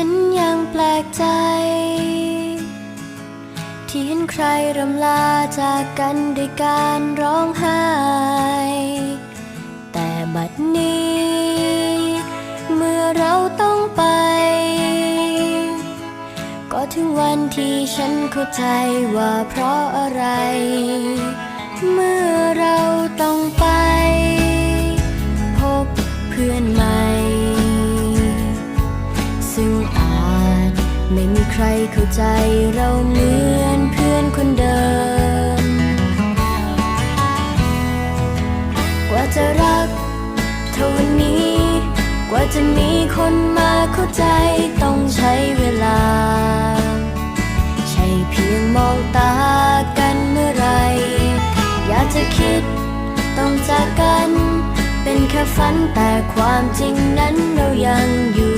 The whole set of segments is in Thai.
ันยังแปลกใจ ที่เห็นใครรำลาจากกันด้วยการร้องไห้ แต่บัดนี้ เมื่อเราต้องไป ก็ถึงวันที่ฉันเข้าใจว่าเพราะอะไร ไม่มีใครเข้าใจเราเหมือนเพื่อนคนเดิม กว่าจะรักเท่าวันนี้ กว่าจะมีคนมาเข้าใจต้องใช้เวลา ใช่เพียงมองตากันเมื่อไร อยากจะคิดต้องจากกัน เป็นแค่ฝันแต่ความจริงนั้นเรายังอยู่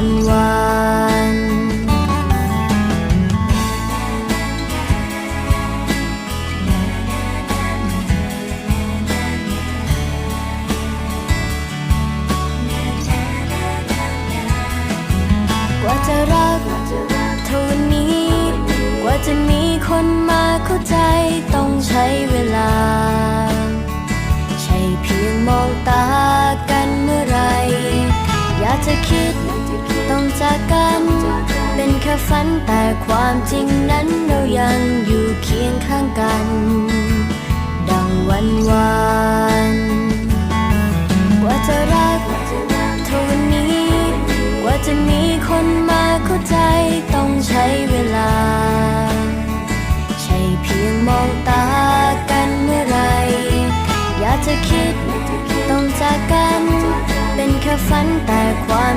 ดังวันวานกว่าจะรักเท่านี้ กว่าจะมีคนมาเข้าใจต้องใช้ คิด ต้องจากกัน เป็นแค่ฝันแต่ความจริงนั้นเรายังอยู่เคียงข้างกัน ดังวันวานกว่าจะรักเท่านี้ กว่าจะมีคนมาเข้าใจต้องใช้เวลา ใช่เพียงมองตากันเมื่อไรอยากจะคิด แค่ฝันแต่ความ